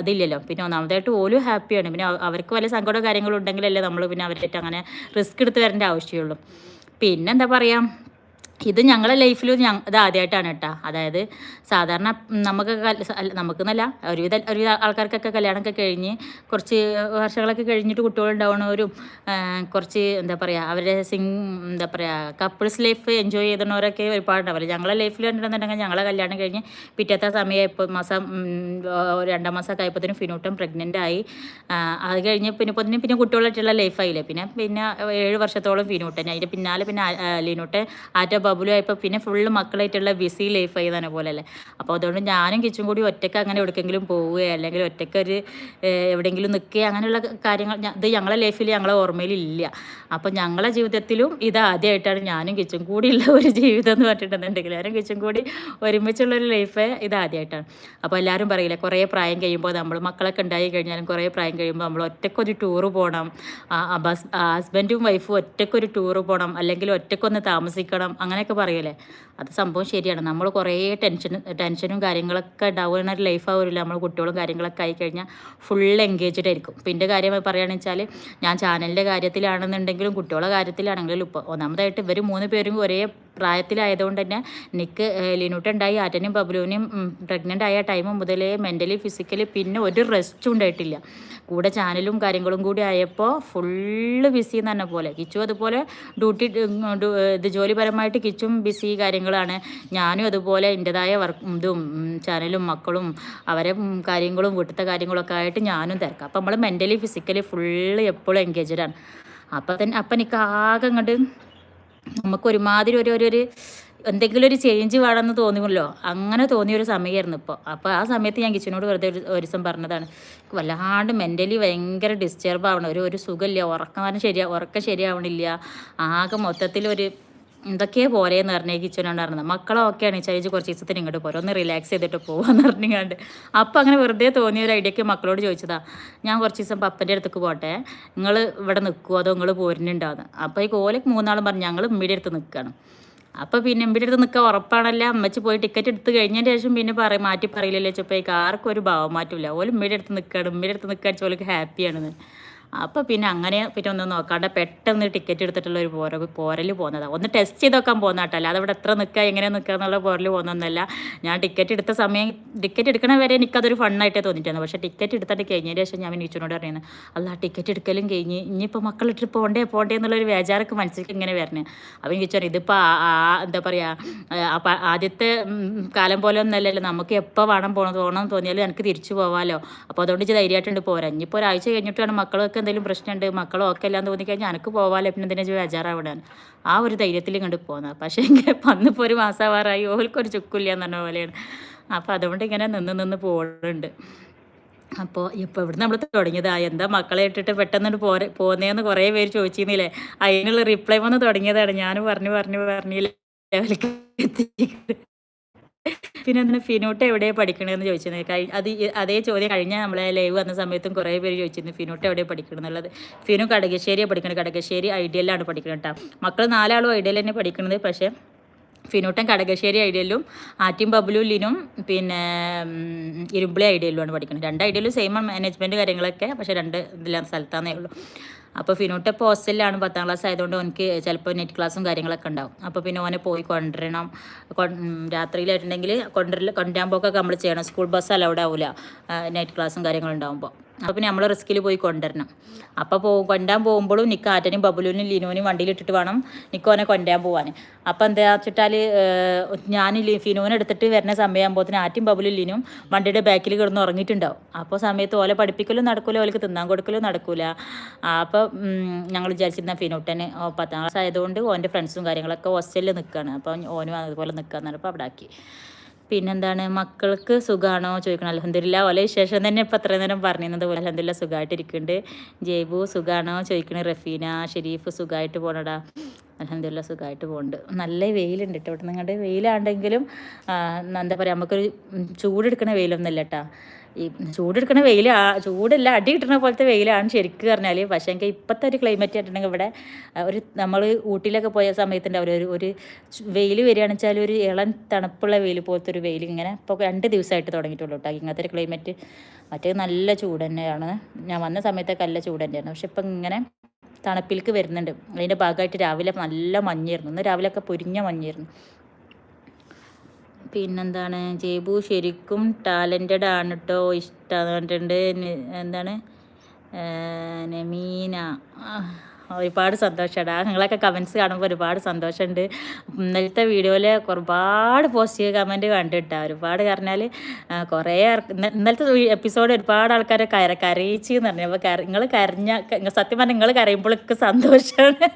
അതില്ലല്ലോ. പിന്നെ ഒന്നാമതായിട്ട് ഓലും ഹാപ്പിയാണ് പിന്നെ അവർക്ക് വല്ല സങ്കടമോ കാര്യങ്ങളോ ഉണ്ടെങ്കിലല്ലേ നമ്മൾ പിന്നെ അവരായിട്ട് അങ്ങനെ റിസ്ക് എടുത്ത് വരേണ്ട ആവശ്യമുള്ളൂ. പിന്നെന്താ പറയുക ഇത് ഞങ്ങളെ ലൈഫിൽ ഇത് ആദ്യമായിട്ടാണ് കേട്ടോ അതായത് സാധാരണ നമുക്ക് നമുക്ക് എന്നല്ല ഒരുവിധ ഒരുവിധ ആൾക്കാർക്കൊക്കെ കല്യാണമൊക്കെ കഴിഞ്ഞ് കുറച്ച് വർഷങ്ങളൊക്കെ കഴിഞ്ഞിട്ട് കുട്ടികളുണ്ടാവണവരും കുറച്ച് എന്താ പറയുക അവരുടെ സിംഗ് എന്താ പറയുക കപ്പിൾസ് ലൈഫ് എൻജോയ് ചെയ്തവരൊക്കെ ഒരുപാടുണ്ടാവില്ല ഞങ്ങളെ ലൈഫിൽ കണ്ടിട്ടുണ്ടെങ്കിൽ ഞങ്ങളെ കല്യാണം കഴിഞ്ഞ് പിറ്റത്തെ സമയമായപ്പോൾ മാസം രണ്ടാം മാസം രണ്ടാം മാസമൊക്കെ ആയപ്പോഴത്തേനും ഫിനൂട്ടം പ്രഗ്നന്റ് ആയി. അത് കഴിഞ്ഞ് പിന്നെ ഇപ്പോൾ പിന്നെ കുട്ടികളായിട്ടുള്ള ലൈഫായില്ലേ പിന്നെ പിന്നെ ഏഴ് വർഷത്തോളം ഫിനൂട്ടൻ. അതിന്റെ പിന്നാലെ പിന്നെ ലിനോട്ടെ ആറ്റ ബബുലും പിന്നെ ഫുള്ള് മക്കളായിട്ടുള്ള ബിസി ലൈഫ് ആയി തന്നെ പോലെ അല്ലേ? അപ്പോൾ അതുകൊണ്ട് ഞാനും കിച്ചും കൂടി ഒറ്റയ്ക്ക് അങ്ങനെ എവിടേക്കെങ്കിലും പോവുകയോ അല്ലെങ്കിൽ ഒറ്റയ്ക്ക് ഒരു എവിടെയെങ്കിലും നിൽക്കുക അങ്ങനെയുള്ള കാര്യങ്ങൾ ഇത് ഞങ്ങളെ ലൈഫിൽ ഞങ്ങളെ ഓർമ്മയിലില്ല അപ്പോൾ ഞങ്ങളെ ജീവിതത്തിലും ഇത് ആദ്യമായിട്ടാണ് ഞാനും കിച്ചും കൂടിയുള്ള ഒരു ജീവിതം എന്ന് പറഞ്ഞിട്ടുണ്ടെങ്കിൽ എല്ലാവരും കിച്ചും കൂടി ഒരുമിച്ചുള്ളൊരു ലൈഫ് ഇത് ആദ്യമായിട്ടാണ് അപ്പോൾ എല്ലാവരും പറയില്ല കുറേ പ്രായം കഴിയുമ്പോൾ നമ്മൾ മക്കളൊക്കെ ഉണ്ടായി കഴിഞ്ഞാലും കുറേ പ്രായം കഴിയുമ്പോൾ നമ്മൾ ഒറ്റയ്ക്കൊരു ടൂറ് പോകണം ഹസ്ബൻഡും വൈഫും ഒറ്റയ്ക്കൊരു ടൂറ് പോകണം അല്ലെങ്കിൽ ഒറ്റയ്ക്കൊന്ന് താമസിക്കണം. അങ്ങനെയൊക്കെ പറയൂലേ? അത് സംഭവം ശരിയാണ്. നമ്മൾ കുറേ ടെൻഷൻ ടെൻഷനും കാര്യങ്ങളൊക്കെ ഉണ്ടാവുന്ന ഒരു ലൈഫാവില്ല നമ്മൾ കുട്ടികളും കാര്യങ്ങളൊക്കെ ആയി കഴിഞ്ഞാൽ ഫുൾ എൻഗേജ്ഡ് ആയിരിക്കും പിന്നെ കാര്യം പറയുകയാണെന്ന് വെച്ചാൽ ഞാൻ ചാനലിന്റെ കാര്യത്തിലാണെന്നുണ്ടെങ്കിലും കുട്ടികളുടെ കാര്യത്തിലാണെങ്കിലും ഇപ്പോൾ ഒന്നാമതായിട്ട് ഇവർ മൂന്ന് പേരും ഒരേ പ്രായത്തിലായതുകൊണ്ട് തന്നെ നിക്ക് ലിനുട്ടുണ്ടായി ആറ്റനും ബബ്ലുവിനും പ്രഗ്നന്റ് ആയ ടൈം മുതലേ മെന്റലി ഫിസിക്കലി പിന്നെ ഒരു റെസ്റ്റും ഉണ്ടായിട്ടില്ല. കൂടെ ചാനലും കാര്യങ്ങളും കൂടി ആയപ്പോൾ ഫുള്ള് ബിസി എന്ന് പറഞ്ഞ പോലെ. കിച്ചു അതുപോലെ ഡ്യൂട്ടി ഇത് ജോലിപരമായിട്ട് കിച്ചും ബിസി കാര്യങ്ങളാണ്. ഞാനും അതുപോലെ എന്റെതായ വർക്ക് ഇതും ചാനലും മക്കളും അവരെ കാര്യങ്ങളും വീട്ടിലത്തെ കാര്യങ്ങളൊക്കെ ആയിട്ട് ഞാനും തിരക്കാം. അപ്പം നമ്മൾ മെന്റലി ഫിസിക്കലി ഫുള്ള് എപ്പോഴും എൻഗേജഡ് ആണ്. അപ്പം തന്നെ അപ്പം എനിക്ക് ആകെ അങ്ങോട്ട് നമുക്ക് ഒരുമാതിരി ഒരു ഒരു എന്തെങ്കിലും ഒരു ചേഞ്ച് വേണമെന്ന് തോന്നുമല്ലോ അങ്ങനെ തോന്നിയ ഒരു സമയമായിരുന്നു ഇപ്പോൾ അപ്പോൾ ആ സമയത്ത് ഞാൻ കിച്ചനോട് വെറുതെ ഒരു ദിവസം പറഞ്ഞതാണ് വല്ലാണ്ട് മെന്റലി ഭയങ്കര ഡിസ്റ്റർബ് ആവണം. ഒരു ഒരു സുഖമില്ല. ഉറക്കം ശരിയാ ഉറക്കം ശരിയാവണില്ല. ആകെ മൊത്തത്തിൽ ഒരു എന്തൊക്കെ പോരേന്ന് പറഞ്ഞേ പറഞ്ഞത് മക്കളെ ഓക്കെയാണ് ചേച്ചി കുറച്ച് ദിവസത്തിന് ഇങ്ങോട്ട് പോരും. ഒന്ന് റിലാക്സ് ചെയ്തിട്ട് പോകാമെന്ന് പറഞ്ഞുകൊണ്ട് അപ്പോൾ അങ്ങനെ വെറുതെ തോന്നിയ ഒരു ഐഡിയക്ക് മക്കളോട് ചോദിച്ചതാ ഞാൻ കുറച്ച് ദിവസം പപ്പന്റെ അടുത്തേക്ക് പോട്ടെ. നിങ്ങൾ ഇവിടെ നിൽക്കുമോ അതോ നിങ്ങൾ പോരുന്നുണ്ടാവുന്നു അപ്പോൾ ഈ കോലക്ക് മൂന്നാളും പറഞ്ഞു ഞങ്ങൾ ഉമ്മിയുടെ അടുത്ത് നിൽക്കുകയാണ് അപ്പോൾ പിന്നെ എമ്പിയുടെ അടുത്ത് നിൽക്കുക ഉറപ്പാണല്ല. അമ്മച്ചി പോയി ടിക്കറ്റ് എടുത്ത് കഴിഞ്ഞതിന് ശേഷം പിന്നെ പറയും മാറ്റി പറയില്ലല്ലോ ചോപ്പേക്ക് ആർക്കും ഒരു ഭാവം മാറ്റില്ല. ഓൽ ഉമ്മയുടെ അടുത്ത് നിൽക്കുകയാണ് ഉമ്മയുടെ അടുത്ത് നിൽക്കാൻ ചോലക്ക് ഹാപ്പിയാണെന്ന് അപ്പോൾ പിന്നെ അങ്ങനെ പിന്നെ ഒന്ന് നോക്കാണ്ട് പെട്ടെന്ന് ടിക്കറ്റ് എടുത്തിട്ടുള്ള ഒരു പോര പോരൽ പോകുന്നതാണ് ഒന്ന് ടെസ്റ്റ് ചെയ്ത് നോക്കാൻ പോകുന്ന കേട്ടോ. അല്ലാതെ ഇവിടെ എത്ര നിൽക്കുക എങ്ങനെ നിൽക്കുക എന്നുള്ള പോരൽ പോകുന്നൊന്നുമല്ല ഞാൻ ടിക്കറ്റ് എടുത്ത സമയം ടിക്കറ്റ് എടുക്കണ വരെ എനിക്കതൊരു ഫണ്ണായിട്ടേ തോന്നിയിട്ടാണ് പക്ഷേ ടിക്കറ്റ് എടുത്തിട്ട് കഴിഞ്ഞതിന് ശേഷം ഞാൻ നീച്ചനോട് പറയുന്നത് അല്ല ടിക്കറ്റ് എടുക്കലും കഴിഞ്ഞ് ഇനിയിപ്പോൾ മക്കളിട്ട് പോകണ്ടേ പോകണ്ടേ എന്നുള്ളൊരു വിചാരമൊക്കെ മനസ്സിലേക്ക് ഇങ്ങനെ വരണേ. അപ്പം ചോദിച്ചാൽ ഇതിപ്പോൾ എന്താ പറയുക ആദ്യത്തെ കാലം പോലെ ഒന്നല്ലല്ലോ. നമുക്ക് എപ്പോൾ വേണം പോകണം പോകണം തോന്നിയാലും എനിക്ക് തിരിച്ചു പോകാമല്ലോ അപ്പോൾ അതുകൊണ്ട് ധൈര്യമായിട്ടുണ്ട് പോരാ. ഇനിയിപ്പോൾ ഒരാഴ്ച കഴിഞ്ഞിട്ടാണ് മക്കളൊക്കെ എന്തെങ്കിലും പ്രശ്നമുണ്ട് മക്കളോ ഒക്കെ എല്ലാം തോന്നിക്കഴിഞ്ഞാൽ എനിക്ക് പോവാലോ പിന്നെ എന്തിനാ ബേജാറാവിടാൻ ആ ഒരു ധൈര്യത്തിൽ കണ്ട് പോകുന്നത് പക്ഷേ എങ്കിൽ വന്നിപ്പോൾ ഒരു മാസമാവാറായി ഓൽക്കൊരു ചുക്കില്ല എന്ന് പറഞ്ഞ പോലെയാണ്. അപ്പോൾ അതുകൊണ്ട് ഇങ്ങനെ നിന്ന് നിന്ന് പോകുന്നുണ്ട് അപ്പോൾ ഇപ്പോൾ ഇവിടെ നമ്മൾ തുടങ്ങിയതാ. എന്താ മക്കളെ ഇട്ടിട്ട് പെട്ടെന്ന് പോരെ പോന്നേന്ന് കുറേ പേര് ചോദിച്ചിരുന്നില്ലേ? അതിനുള്ള റിപ്ലൈ വന്ന് തുടങ്ങിയതാണ്. ഞാൻ പറഞ്ഞു പറഞ്ഞു പറഞ്ഞില്ല ലെവലിലേക്ക് എത്തിയിട്ടുണ്ട്. പിന്നെ അതിന് ഫിനോട്ട് എവിടെയാണ് പഠിക്കണതെന്ന് ചോദിച്ചത് കഴി അത് അതേ ചോദ്യം കഴിഞ്ഞ നമ്മളെ ലൈവ് വന്ന സമയത്തും കുറേ പേര് ചോദിച്ചിരുന്നു ഫിനോട്ട് എവിടെയാണ് പഠിക്കണം എന്നുള്ളത്. ഫിനു കടകശ്ശേരിയാണ് പഠിക്കുന്നത് കടകശ്ശേരി ഐഡിയലാണ് പഠിക്കുന്നത് കേട്ടോ. മക്കൾ നാലാളും ഐഡിയൽ തന്നെ പഠിക്കുന്നത് പക്ഷേ ഫിനൂട്ടൻ കടകശ്ശേരി ഐഡിയലും ആറ്റിം ബബ്ലുലിനും പിന്നെ ഇരുമ്പിളി ഐഡിയലുമാണ് പഠിക്കുന്നത്. രണ്ട് ഐഡിയലും സെയിം മാനേജ്മെന്റ് കാര്യങ്ങളൊക്കെ പക്ഷേ രണ്ട് ഇതിലാണ് സ്ഥലത്താന്നേ ഉള്ളൂ. അപ്പോൾ ഫിനോട്ട് ഇപ്പോൾ ഹോസ്റ്റലിലാണ് പത്താം ക്ലാസ് ആയതുകൊണ്ട് ഓനക്ക് ചിലപ്പോൾ നെറ്റ് ക്ലാസ്സും കാര്യങ്ങളൊക്കെ ഉണ്ടാവും. അപ്പോൾ പിന്നെ ഓനെ പോയി കൊണ്ടുവരണം രാത്രിയിലായിട്ടുണ്ടെങ്കിൽ കൊണ്ടുവരൽ കൊണ്ടുവരാൻ പോക്കൊക്കെ നമ്മൾ ചെയ്യണം. സ്കൂൾ ബസ് അലൗഡ് ആവില്ല നെറ്റ് ക്ലാസ്സും കാര്യങ്ങളും ഉണ്ടാകുമ്പോൾ അപ്പോൾ പിന്നെ നമ്മൾ റിസ്കിൽ പോയി കൊണ്ടുവരണം. അപ്പോൾ പോ കൊണ്ടാൻ പോകുമ്പോഴും നിക്ക് ആറ്റനും ബബുലുവിനും ലിനുവിനും വണ്ടിയിലിട്ടിട്ട് വേണം നിക്കോനെ കൊണ്ടുവരാൻ പോകാൻ അപ്പോൾ എന്താ വെച്ചിട്ടാൽ ഞാൻ ഫിനുവിനെ എടുത്തിട്ട് വരുന്ന സമയമാകുമ്പോഴത്തേന് ആറ്റും ബബുലും ലിനും വണ്ടിയുടെ ബാക്കിൽ കിടന്ന് ഉറങ്ങിയിട്ടുണ്ടാവും. അപ്പോൾ സമയത്ത് ഓലെ പഠിപ്പിക്കലും നടക്കില്ല ഓലക്ക് തിന്നാൻ കൊടുക്കലും നടക്കില്ല അപ്പോൾ ഞങ്ങൾ വിചാരിച്ചിരുന്ന ഫിനൂട്ടന് പത്താം ക്ലാസ് ആയതുകൊണ്ട് ഓന്റെ ഫ്രണ്ട്സും കാര്യങ്ങളൊക്കെ ഹോസ്റ്റലിൽ നിൽക്കുകയാണ് അപ്പോൾ ഓനും അതുപോലെ നിൽക്കാന്ന് അപ്പോൾ അവിടെ ആക്കി. പിന്നെന്താണ് മക്കൾക്ക് സുഖമാണോ ചോദിക്കണം. അലഹദില്ല ഓലെ വിശേഷം തന്നെ ഇപ്പം അത്രയും നേരം പറഞ്ഞിരുന്നത് പോലെ അലഹദില്ല സുഖമായിട്ടിരിക്കുന്നുണ്ട് ജയ്ബു സുഖമാണോ ചോദിക്കണേ. റഫീന ഷെരീഫ് സുഖമായിട്ട് പോണടാ. അലഹദില്ല സുഖമായിട്ട് പോകുന്നുണ്ട് നല്ല വെയിലുണ്ട് കേട്ടോ ഇവിടെ നിങ്ങളുടെ വെയിലാണ്ടെങ്കിലും എന്താ പറയുക നമുക്കൊരു ചൂടെടുക്കണ വെയിലൊന്നുമില്ല കേട്ടോ ഈ ചൂടെടുക്കണ വെയിൽ ചൂടല്ല അടി കിട്ടുന്ന പോലത്തെ വെയിലാണ് ശരിക്കും പറഞ്ഞാൽ പക്ഷേ എങ്കിൽ ഇപ്പോഴത്തെ ഒരു ക്ലൈമറ്റ് ആയിട്ടുണ്ടെങ്കിൽ ഇവിടെ ഒരു നമ്മൾ ഊട്ടിയിലൊക്കെ പോയ സമയത്തുണ്ട് ഒരു ഒരു വെയിൽ വരികയാണെന്ന് വെച്ചാൽ ഒരു ഇളം തണുപ്പുള്ള വെയിൽ പോലത്തെ ഒരു വെയിൽ ഇങ്ങനെ ഇപ്പോൾ രണ്ട് ദിവസമായിട്ട് തുടങ്ങിയിട്ടുള്ളൂ കേട്ടോ. ഇങ്ങനത്തെ ഒരു ക്ലൈമറ്റ് മറ്റേ നല്ല ചൂട് തന്നെയാണ്. ഞാൻ വന്ന സമയത്തൊക്കെ നല്ല ചൂട് തന്നെയായിരുന്നു. പക്ഷെ ഇപ്പം ഇങ്ങനെ തണുപ്പിലേക്ക് വരുന്നുണ്ട്. അതിന്റെ ഭാഗമായിട്ട് രാവിലെ നല്ല മഞ്ഞായിരുന്നു. ഇന്ന് രാവിലെയൊക്കെ പൊരിഞ്ഞ മഞ്ഞായിരുന്നു. പിന്നെന്താണ്? ജേബു ശരിക്കും ടാലന്റഡ് ആണ് കേട്ടോ ഇഷ്ടമെന്ന് പറഞ്ഞിട്ടുണ്ട് എന്താണ്? നമീന. ഒരുപാട് സന്തോഷമാണ് നിങ്ങളൊക്കെ കമൻസ് കാണുമ്പോൾ ഒരുപാട് സന്തോഷമുണ്ട് ഇന്നലത്തെ വീഡിയോയിൽ ഒരുപാട് പോസിറ്റീവ് കമന്റ് കണ്ടിട്ടാ. ഒരുപാട് പറഞ്ഞാൽ കുറേ ഇന്നലത്തെ എപ്പിസോഡ് ഒരുപാട് ആൾക്കാരെ കര കരയിച്ചു എന്ന് പറഞ്ഞു അപ്പോൾ നിങ്ങൾ കരഞ്ഞ സത്യം പറഞ്ഞാൽ നിങ്ങൾ കരയുമ്പോഴൊക്കെ സന്തോഷമാണ്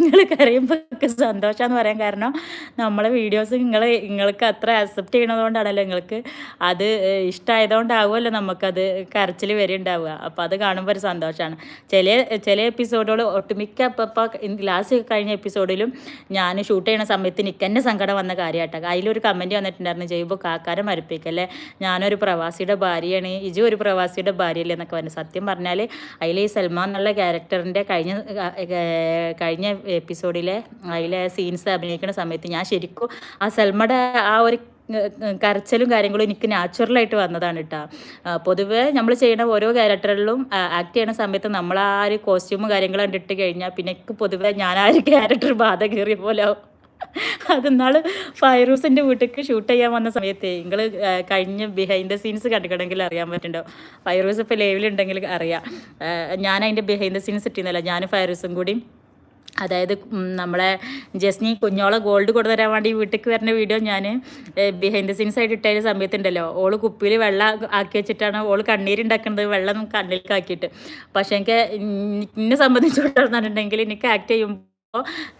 നിങ്ങൾ കരയുമ്പോൾ സന്തോഷമെന്ന് പറയാൻ കാരണം നമ്മളെ വീഡിയോസ് നിങ്ങൾ നിങ്ങൾക്ക് അത്ര അക്സെപ്റ്റ് ചെയ്യണതുകൊണ്ടാണല്ലോ നിങ്ങൾക്ക് അത് ഇഷ്ടമായതുകൊണ്ടാവുമല്ലോ നമുക്കത് കരച്ചിൽ വരെ ഉണ്ടാവുക അപ്പോൾ അത് കാണുമ്പോൾ ഒരു സന്തോഷമാണ് ചില ചില എപ്പിസോഡുകൾ ഒട്ടുമിക്ക ഇപ്പോൾ ലാസ്റ്റ് കഴിഞ്ഞ എപ്പിസോഡിലും ഞാൻ ഷൂട്ട് ചെയ്യുന്ന സമയത്ത് എനിക്ക് സങ്കടം വന്ന കാര്യമായിട്ടാണ് അതിലൊരു കമന്റ് വന്നിട്ടുണ്ടായിരുന്നു ചെയ്യുമ്പോൾ കാക്കാരെ മരപ്പിക്കല്ലേ? ഞാനൊരു പ്രവാസിയുടെ ഭാര്യയാണ്. ഇജു ഒരു പ്രവാസിയുടെ ഭാര്യയല്ലേ? എന്നൊക്കെ പറഞ്ഞു. സത്യം പറഞ്ഞാൽ അതിൽ ഈ സൽമാൻ എന്നുള്ള ക്യാരക്ടറിന്റെ കഴിഞ്ഞ കഴിഞ്ഞ എപ്പിസോഡിലെ അതിലെ സീൻസ് അഭിനയിക്കുന്ന സമയത്ത് ഞാൻ ശരിക്കും ആ സൽമയുടെ ആ ഒരു കരച്ചിലും കാര്യങ്ങളും എനിക്ക് നാച്ചുറലായിട്ട് വന്നതാണ് കേട്ടോ പൊതുവേ നമ്മൾ ചെയ്യുന്ന ഓരോ ക്യാരക്ടറിലും ആക്ട് ചെയ്യുന്ന സമയത്ത് നമ്മൾ ആ ഒരു കോസ്റ്റ്യൂമും കാര്യങ്ങളും കണ്ടിട്ട് കഴിഞ്ഞാൽ പിന്നെ എനിക്ക് പൊതുവേ ഞാൻ ആ ഒരു ക്യാരക്ടർ ബാധ കയറിയ പോലെ ആവും. അതെന്നാൾ ഫൈറൂസിന്റെ വീട്ടിലേക്ക് ഷൂട്ട് ചെയ്യാൻ വന്ന സമയത്ത് നിങ്ങൾ കഴിഞ്ഞ ബിഹൈൻഡ് ദ സീൻസ് കണ്ടിട്ടുണ്ടെങ്കിൽ അറിയാൻ പറ്റുന്നുണ്ടോ ഫൈറൂസ് ഇപ്പോൾ ലൈവിലുണ്ടെങ്കിൽ അറിയാം. ഞാൻ അതിന്റെ ബിഹൈൻഡ് ദ സീൻസ് ഇട്ടിരുന്നില്ല ഞാൻ ഫൈറൂസും കൂടി അതായത് നമ്മളെ ജസ്നി കുഞ്ഞോളെ ഗോൾഡ് കൊണ്ടുതരാൻ വേണ്ടി വീട്ടിലേക്ക് വരുന്ന വീഡിയോ ഞാൻ ബിഹൈൻഡ് ദ സീൻസ് ആയിട്ട് ഇട്ട സമയത്തുണ്ടല്ലോ. ഓൾ കുപ്പിയിൽ വെള്ളം ആക്കി വെച്ചിട്ടാണ് ഓൾ കണ്ണീരുണ്ടാക്കുന്നത് വെള്ളം കണ്ണിലേക്ക് ആക്കിയിട്ട്. പക്ഷേ എനിക്ക് എന്നെ സംബന്ധിച്ചിടത്തോളം എനിക്ക് ആക്ട് ചെയ്യുമ്പോൾ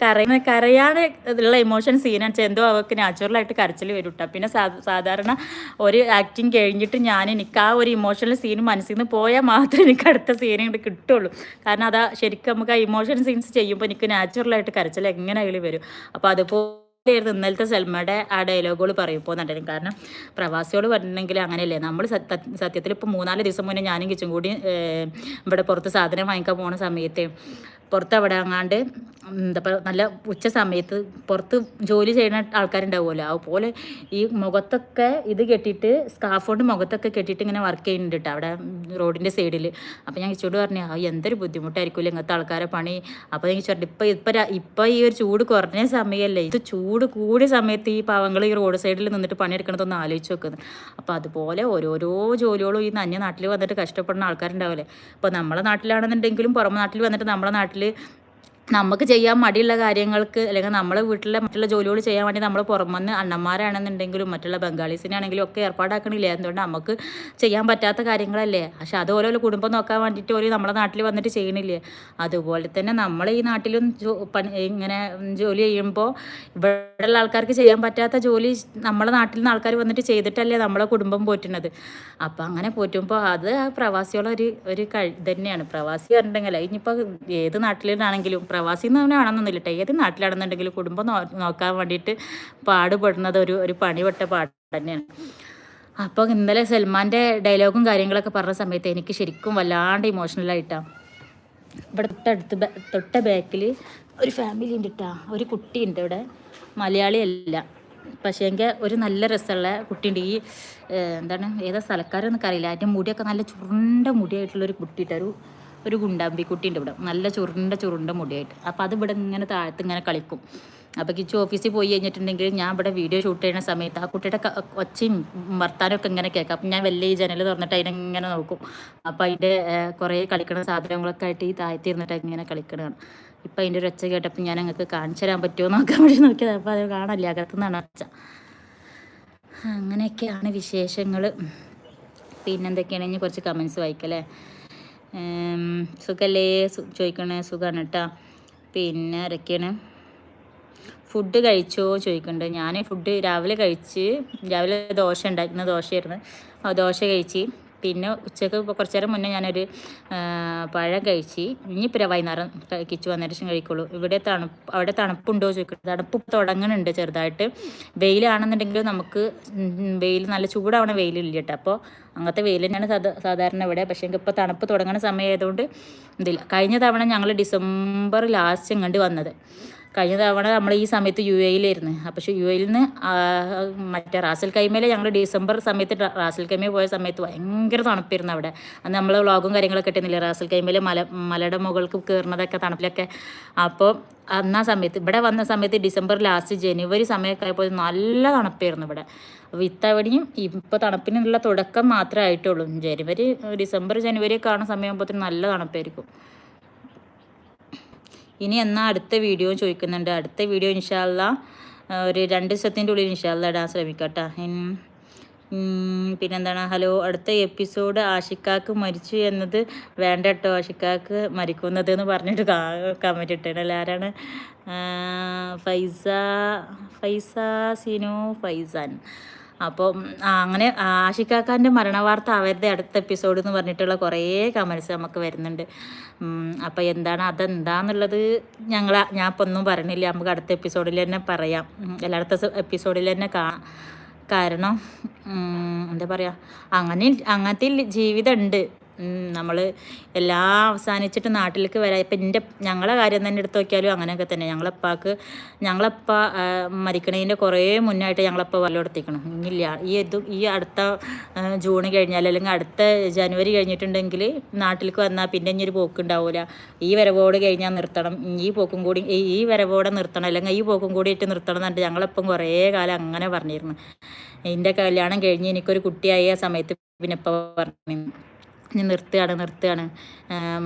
കരയുന്ന കരയാതെ ഉള്ള ഇമോഷൻ സീനാണ് എന്തോ അവർക്ക് നാച്ചുറലായിട്ട് കരച്ചിൽ വരും കേട്ടോ പിന്നെ സാധാരണ ഒരു ആക്ടിങ് കഴിഞ്ഞിട്ട് ഞാൻ എനിക്ക് ആ ഒരു ഇമോഷണൽ സീൻ മനസ്സിൽ നിന്ന് പോയാൽ മാത്രമേ എനിക്ക് അടുത്ത സീൻ ഇങ്ങോട്ട് കിട്ടുള്ളൂ. കാരണം അതാ ശരിക്കും നമുക്ക് ആ ഇമോഷൻ സീൻസ് ചെയ്യുമ്പോൾ എനിക്ക് നാച്ചുറലായിട്ട് കരച്ചിൽ അതിൽ വരും. അപ്പോൾ അതുപോലെ ഇന്നലത്തെ സെൽമയുടെ ആ ഡയലോഗുകൾ പറയും. പോകുന്നുണ്ടായിരുന്നു കാരണം പ്രവാസികൾ പറഞ്ഞിട്ടുണ്ടെങ്കിൽ അങ്ങനെയല്ലേ? നമ്മൾ സത്യത്തിൽ ഇപ്പോൾ മൂന്നാൽ ദിവസം മുന്നേ ഞാനും കിച്ചും കൂടി ഇവിടെ പുറത്ത് സാധനം വാങ്ങിക്കാൻ പോകുന്ന സമയത്ത് പുറത്ത് അവിടെ അങ്ങാണ്ട് എന്താ നല്ല ഉച്ച സമയത്ത് പുറത്ത് ജോലി ചെയ്യുന്ന ആൾക്കാരുണ്ടാവുമല്ലോ. അതുപോലെ ഈ മുഖത്തൊക്കെ ഇത് കെട്ടിയിട്ട് സ്കാഫ് കൊണ്ട് മുഖത്തൊക്കെ കെട്ടിയിട്ട് ഇങ്ങനെ വർക്ക് ചെയ്യുന്നുണ്ട് കേട്ടോ അവിടെ റോഡിന്റെ സൈഡിൽ അപ്പോൾ ഞാൻ ഇച്ചോട് പറഞ്ഞു ആ എന്തൊരു ബുദ്ധിമുട്ടായിരിക്കുമല്ലോ ഇങ്ങനത്തെ ആൾക്കാരെ പണി? അപ്പോൾ ഞാൻ ചോദിച്ചു ഇപ്പം ഇപ്പം ഇപ്പം ഈ ഒരു ചൂട് കുറഞ്ഞ സമയമല്ലേ? ഇത് ചൂട് കൂടിയ സമയത്ത് ഈ പാവങ്ങൾ ഈ റോഡ് സൈഡിൽ നിന്നിട്ട് പണിയെടുക്കണതൊന്ന് ആലോചിച്ച് വെക്കുന്നത് അപ്പോൾ അതുപോലെ ഓരോരോ ജോലികളും ഈ നന്യ നാട്ടിൽ വന്നിട്ട് കഷ്ടപ്പെടുന്ന ആൾക്കാരുണ്ടാവില്ലേ? ഇപ്പോൾ നമ്മളെ നാട്ടിലാണെന്നുണ്ടെങ്കിലും പുറമെ നാട്ടിൽ വന്നിട്ട് നമ്മളെ നാട്ടിൽ darle നമുക്ക് ചെയ്യാൻ മടിയുള്ള കാര്യങ്ങൾക്ക് അല്ലെങ്കിൽ നമ്മളെ വീട്ടിലെ മറ്റുള്ള ജോലികൾ ചെയ്യാൻ വേണ്ടി നമ്മൾ പുറമെന്ന് അണ്ണന്മാരാണെന്നുണ്ടെങ്കിലും മറ്റുള്ള ബംഗാളീസിനെ ആണെങ്കിലും ഒക്കെ ഏർപ്പാടാക്കണില്ല? എന്തുകൊണ്ട് നമുക്ക് ചെയ്യാൻ പറ്റാത്ത കാര്യങ്ങളല്ലേ? പക്ഷെ അത് ഓരോ കുടുംബം നോക്കാൻ വേണ്ടിയിട്ട് ഒരു നമ്മുടെ നാട്ടിൽ വന്നിട്ട് ചെയ്യണില്ലേ? അതുപോലെ തന്നെ നമ്മൾ ഈ നാട്ടിലും ഇങ്ങനെ ജോലി ചെയ്യുമ്പോൾ ഇവിടെയുള്ള ആൾക്കാർക്ക് ചെയ്യാൻ പറ്റാത്ത ജോലി നമ്മളെ നാട്ടിൽ നിന്ന് ആൾക്കാർ വന്നിട്ട് ചെയ്തിട്ടല്ലേ നമ്മളെ കുടുംബം പോറ്റുന്നത്? അപ്പോൾ അങ്ങനെ പോറ്റുമ്പോൾ അത് പ്രവാസികളൊരു ഒരു കഴി തന്നെയാണ് പ്രവാസി പറഞ്ഞിട്ടുണ്ടെങ്കിൽ ഇനിയിപ്പോൾ ഏത് നാട്ടിലാണെങ്കിലും പ്രവാസി എന്ന് ആണെന്നൊന്നുമില്ല കേട്ടോ ഏത് നാട്ടിലാണെന്നുണ്ടെങ്കിലും കുടുംബം നോക്കാൻ വേണ്ടിയിട്ട് പാടുപെടുന്നത് ഒരു ഒരു പണിപെട്ട പാട് തന്നെയാണ് അപ്പോൾ ഇന്നലെ സൽമാന്റെ ഡയലോഗും കാര്യങ്ങളൊക്കെ പറഞ്ഞ സമയത്ത് എനിക്ക് ശരിക്കും വല്ലാണ്ട് ഇമോഷണലായിട്ടാണ് ഇവിടെ തൊട്ടടുത്ത് തൊട്ട ബാക്കിൽ ഒരു ഫാമിലി ഉണ്ട് കേട്ടോ ഒരു കുട്ടിയുണ്ട് ഇവിടെ. മലയാളിയല്ല പക്ഷേ എങ്കിൽ ഒരു നല്ല രസമുള്ള കുട്ടിയുണ്ട്. ഈ എന്താണ് ഏതാ സ്ഥലക്കാരെന്നൊക്കെ അറിയില്ല അതിന്റെ മുടിയൊക്കെ നല്ല ചുരുണ്ട മുടിയായിട്ടുള്ളൊരു കുട്ടിയിട്ട് ഒരു ഒരു ഗുണ്ടാമ്പി കുട്ടിയുണ്ട് ഇവിടെ. നല്ല ചുരുണ്ട ചുരുണ്ട മുടിയായിട്ട്. അപ്പോൾ അത് ഇവിടെ ഇങ്ങനെ താഴത്ത് ഇങ്ങനെ കളിക്കും. അപ്പോൾ കിച്ചു ഓഫീസിൽ പോയി കഴിഞ്ഞിട്ടുണ്ടെങ്കിൽ ഞാൻ ഇവിടെ വീഡിയോ ഷൂട്ട് ചെയ്യുന്ന സമയത്ത് ആ കുട്ടിയുടെ ഒച്ചയും വർത്താനമൊക്കെ ഇങ്ങനെ കേൾക്കാം. അപ്പം ഞാൻ വലിയ ഈ ജനൽ തുറന്നിട്ട് അതിനെങ്ങനെ നോക്കും. അപ്പോൾ അതിന്റെ കുറേ കളിക്കണ സാധനങ്ങളൊക്കെ ആയിട്ട് ഈ താഴ്ത്തി ഇരുന്നിട്ട് ഇങ്ങനെ കളിക്കണതാണ്. ഇപ്പം അതിന്റെ ഒരു ഒച്ച കേട്ടപ്പോൾ ഞാൻ നിങ്ങൾക്ക് കാണിച്ചു തരാൻ പറ്റുമോ നോക്കാൻ വേണ്ടി നോക്കിയത്. അപ്പോൾ അത് കാണില്ല അകത്തുനിന്നാണ് ഒച്ച. അങ്ങനെയൊക്കെയാണ് വിശേഷങ്ങൾ പിന്നെന്തൊക്കെയാണ്? കുറച്ച് കമൻസ് വായിക്കല്ലേ? സുഖല്ലേ? ചോദിക്കണേ സുഖമാണ് കേട്ടോ പിന്നെ ആരൊക്കെയാണ്? ഫുഡ് കഴിച്ചോ? ചോദിക്കുന്നുണ്ട് ഞാൻ ഫുഡ് രാവിലെ കഴിച്ച് രാവിലെ ദോശ ഉണ്ടാക്കുന്ന ദോശയായിരുന്നു. ദോശ കഴിച്ച്. പിന്നെ ഉച്ചയ്ക്ക് ഇപ്പോൾ കുറച്ച് നേരം മുന്നേ ഞാനൊരു പഴം കഴിച്ച് ഇനിയിപ്പോൾ വൈകുന്നേരം കഴിച്ചു ശേഷം കഴിക്കുള്ളൂ. ഇവിടെ തണുപ്പ് അവിടെ തണുപ്പുണ്ടോ ചോദിക്കും തണുപ്പ് തുടങ്ങുന്നുണ്ട് ചെറുതായിട്ട്. വെയിലാണെന്നുണ്ടെങ്കിൽ നമുക്ക് വെയിൽ നല്ല ചൂടാവണ വെയിലില്ല കേട്ടോ അപ്പോൾ അങ്ങനത്തെ വെയിൽ തന്നെയാണ് സാധാരണ ഇവിടെ. പക്ഷേ എനിക്ക് ഇപ്പോൾ തണുപ്പ് തുടങ്ങുന്ന സമയമായതുകൊണ്ട് ഇതില്ല കഴിഞ്ഞ തവണ ഞങ്ങൾ ഡിസംബർ ലാസ്റ്റ് ഇങ്ങോട്ട് വന്നത്. കഴിഞ്ഞ തവണ നമ്മൾ ഈ സമയത്ത് യു എയിലായിരുന്നു. പക്ഷേ യു എയിൽ നിന്ന് മറ്റേ റാസൽ കൈമയിൽ ഞങ്ങൾ ഡിസംബർ സമയത്ത് റാസൽ കൈമയിൽ പോയ സമയത്ത് ഭയങ്കര തണുപ്പായിരുന്നു അവിടെ. അന്ന് നമ്മൾ വ്ളോഗും കാര്യങ്ങളൊക്കെ കിട്ടുന്നില്ല റാസൽ കൈമയിൽ മല മലയുടെ മുകൾക്ക് കയറുന്നതൊക്കെ തണുപ്പിലൊക്കെ. അപ്പോൾ അന്ന് ആ സമയത്ത് ഇവിടെ വന്ന സമയത്ത് ഡിസംബർ ലാസ്റ്റ് ജനുവരി സമയമൊക്കെ ആയപ്പോൾ നല്ല തണുപ്പായിരുന്നു ഇവിടെ. അപ്പോൾ ഇത്തവണയും ഇപ്പോൾ തണുപ്പിനുള്ള തുടക്കം മാത്രമേ ആയിട്ടുള്ളൂ. ജനുവരി ഡിസംബർ ജനുവരി കാണുന്ന സമയമാകുമ്പോഴത്തേനും നല്ല തണുപ്പായിരിക്കും. ഇനി എന്നാൽ അടുത്ത വീഡിയോ ചോദിക്കുന്നുണ്ട്. അടുത്ത വീഡിയോ ഇൻഷാല്ല ഒരു രണ്ട് ദിവസത്തിന്റെ ഉള്ളിൽ ഇൻഷാല്ല ഇടാൻ ശ്രമിക്കട്ടെ. പിന്നെന്താണ്? ഹലോ അടുത്ത എപ്പിസോഡ് ആഷിക്കാക്ക് മരിച്ചു എന്നത് വേണ്ട കേട്ടോ ആഷിക്കാക്ക് മരിക്കുന്നത് എന്ന് പറഞ്ഞിട്ട് കമന്റ് ഇട്ടേണല്ലോ ആരാണ്? ഫൈസ ഫൈസ സിനോ ഫൈസാൻ. അപ്പോൾ അങ്ങനെ ആഷിക്കാക്കാന്റെ മരണവാർത്ത അവരുടെ അടുത്ത എപ്പിസോഡ് എന്ന് പറഞ്ഞിട്ടുള്ള കുറേ കമൻസ് നമുക്ക് വരുന്നുണ്ട്. അപ്പോൾ എന്താണ് അതെന്താന്നുള്ളത് ഞങ്ങൾ ഞാൻ ഇപ്പം ഒന്നും പറഞ്ഞില്ല നമുക്ക് അടുത്ത എപ്പിസോഡിൽ തന്നെ പറയാം. എല്ലാ അടുത്ത എപ്പിസോഡിൽ തന്നെ കാണാം കാരണം എന്താ പറയുക അങ്ങനെ അങ്ങനത്തെ ജീവിതം ഉണ്ട്. നമ്മൾ എല്ലാം അവസാനിച്ചിട്ട് നാട്ടിലേക്ക് വരാം. ഇപ്പം എന്റെ ഞങ്ങളെ കാര്യം തന്നെ എടുത്ത് നോക്കിയാലും അങ്ങനെയൊക്കെ തന്നെ. ഞങ്ങളപ്പാക്ക് ഞങ്ങളപ്പ മരിക്കണതിന്റെ കുറേ മുന്നായിട്ട് ഞങ്ങളപ്പ വല്ലയിടത്തേക്കണം ഇനിയില്ല. ഈ ഇത് ഈ അടുത്ത ജൂൺ കഴിഞ്ഞാൽ അല്ലെങ്കിൽ അടുത്ത ജനുവരി കഴിഞ്ഞിട്ടുണ്ടെങ്കിൽ നാട്ടിലേക്ക് വന്നാൽ പിന്നെ ഇനി ഒരു പോക്ക് ഉണ്ടാവില്ല ഈ വരവോട് കഴിഞ്ഞാൽ നിർത്തണം. ഈ പോക്കും കൂടി ഈ- വരവോടെ നിർത്തണം. അല്ലെങ്കിൽ ഈ പോക്കും കൂടിയിട്ട് നിർത്തണം എന്നിട്ട് ഞങ്ങളപ്പം കുറേ കാലം അങ്ങനെ പറഞ്ഞിരുന്നു. എന്റെ കല്യാണം കഴിഞ്ഞ് എനിക്കൊരു കുട്ടിയായ സമയത്ത് പിന്നെ ഇപ്പം പറഞ്ഞു ഇനി നിർത്തുകയാണ് നിർത്തുകയാണ്.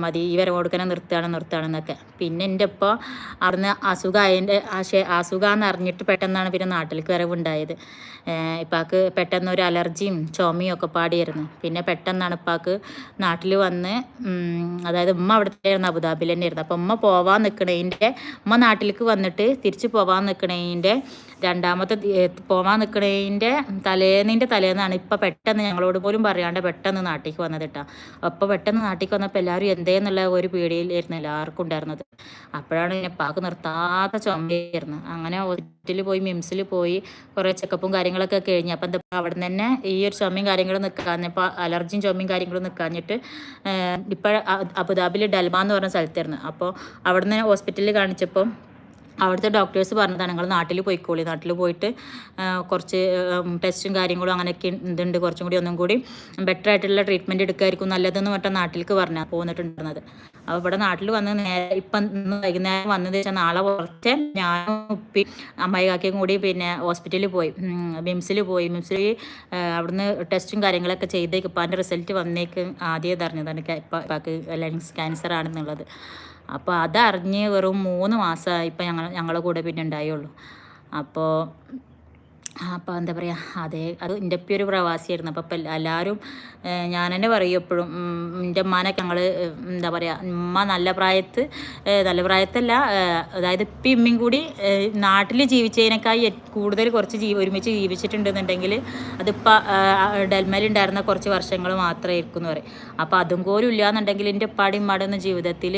മതി. ഈ വരെ കൊടുക്കണ നിർത്തുകയാണ് നിർത്തുകയാണ് എന്നൊക്കെ. പിന്നെ എന്റെ ഇപ്പോൾ അവിടുന്ന് അസുഖമായതിന്റെ അസുഖമെന്ന് അറിഞ്ഞിട്ട് പെട്ടെന്നാണ് പിന്നെ നാട്ടിലേക്ക് വരവുണ്ടായത്. ഇപ്പാക്ക് പെട്ടെന്ന് ഒരു അലർജിയും ചുമയും ഒക്കെ പാടിയായിരുന്നു. പിന്നെ പെട്ടെന്നാണ് ഇപ്പാക്ക് നാട്ടിൽ വന്ന് അതായത് ഉമ്മ അവിടുത്തെ ആയിരുന്നു അബുദാബിയിൽ തന്നെ ആയിരുന്നു. അപ്പോൾ ഉമ്മ പോവാൻ നിൽക്കണതിന്റെ ഉമ്മ നാട്ടിലേക്ക് വന്നിട്ട് തിരിച്ച് പോവാൻ നിൽക്കണതിന്റെ രണ്ടാമത്തെ പോവാൻ നിൽക്കുന്നതിന്റെ തലേന്നിന്റെ തലേന്നാണ് ഇപ്പം പെട്ടെന്ന് ഞങ്ങളോട് പോലും പറയാണ്ട് പെട്ടെന്ന് നാട്ടിലേക്ക് വന്നത് കേട്ടോ അപ്പോൾ പെട്ടെന്ന് നാട്ടിലേക്ക് വന്നപ്പോൾ എല്ലാവരും എന്തേന്നുള്ള ഒരു പേടിയിലായിരുന്നു എല്ലാവർക്കും ഉണ്ടായിരുന്നത്. അപ്പോഴാണ് എന്നെ പാക്ക് നിർത്താത്ത ചുമയായിരുന്നു. അങ്ങനെ ഹോസ്പിറ്റലിൽ പോയി മിംസിൽ പോയി കുറേ ചെക്കപ്പും കാര്യങ്ങളൊക്കെ കഴിഞ്ഞ്. അപ്പം എന്താ അവിടെ നിന്ന് തന്നെ ഈ ഒരു ചുമയും കാര്യങ്ങളും നിൽക്കാഞ്ഞപ്പോൾ അലർജിയും ചുമയും കാര്യങ്ങളും നിൽക്കാഞ്ഞിട്ട് ഇപ്പോൾ അബുദാബിയിൽ ഡൽമ എന്ന് പറഞ്ഞ സ്ഥലത്തായിരുന്നു. അപ്പോൾ അവിടെ നിന്ന് ഹോസ്പിറ്റലിൽ കാണിച്ചപ്പോൾ അവിടുത്തെ ഡോക്ടേഴ്സ് പറഞ്ഞതാണ് ഞങ്ങൾ നാട്ടിൽ പോയിക്കോളി. നാട്ടിൽ പോയിട്ട് കുറച്ച് ടെസ്റ്റും കാര്യങ്ങളും അങ്ങനെയൊക്കെ ഇതുണ്ട്. കുറച്ചും കൂടി ഒന്നും കൂടി ബെറ്റർ ആയിട്ടുള്ള ട്രീറ്റ്മെന്റ് എടുക്കുമായിരിക്കും നല്ലതെന്ന് പറഞ്ഞാൽ നാട്ടിലേക്ക് പറഞ്ഞാൽ പോന്നിട്ടുണ്ടെന്നത് അപ്പോൾ ഇവിടെ നാട്ടിൽ വന്ന് നേരെ ഇപ്പം വൈകുന്നേരം വന്നത് വെച്ചാൽ നാളെ കുറച്ച് ഞാനും ഉപ്പി അമ്മായി കാക്കയും കൂടി പിന്നെ ഹോസ്പിറ്റലിൽ പോയി. മിംസിൽ പോയി. മിംസിൽ അവിടുന്ന് ടെസ്റ്റും കാര്യങ്ങളൊക്കെ ചെയ്തേക്ക് ഇപ്പം റിസൾട്ട് വന്നേക്ക് ആദ്യം അറിഞ്ഞതാണ് ഇപ്പം ലങ്സ് ക്യാൻസർ ആണെന്നുള്ളത്. അപ്പോൾ അതറിഞ്ഞ് വെറും മൂന്ന് മാസമായി ഇപ്പം ഞങ്ങൾ ഞങ്ങളുടെ കൂടെ പിന്നെ ഉണ്ടായുള്ളൂ. അപ്പോൾ അപ്പോൾ എന്താ പറയുക അതേ അത് എന്റെ ഒപ്പം ഒരു പ്രവാസിയായിരുന്നു. അപ്പോൾ ഇപ്പം എല്ലാവരും ഞാൻ തന്നെ പറയും എപ്പോഴും എന്റെ ഉമ്മാനൊക്കെ ഞങ്ങൾ എന്താ പറയുക ഉമ്മ നല്ല പ്രായത്ത് നല്ല പ്രായത്തല്ല അതായത് ഇപ്പം ഇമ്മയും കൂടി നാട്ടിൽ ജീവിച്ചതിനേക്കായി കൂടുതൽ കുറച്ച് ജീ ഒരുമിച്ച് ജീവിച്ചിട്ടുണ്ടെന്നുണ്ടെങ്കിൽ അതിപ്പോൾ ഡൽമയിലുണ്ടായിരുന്ന കുറച്ച് വർഷങ്ങൾ മാത്രമേ ഇരിക്കും എന്ന് പറയും. അപ്പോൾ അതും പോലും ഇല്ലയെന്നുണ്ടെങ്കിൽ എന്റെ ഉപ്പാടി ഉമ്മാടെ ഒന്നും ജീവിതത്തിൽ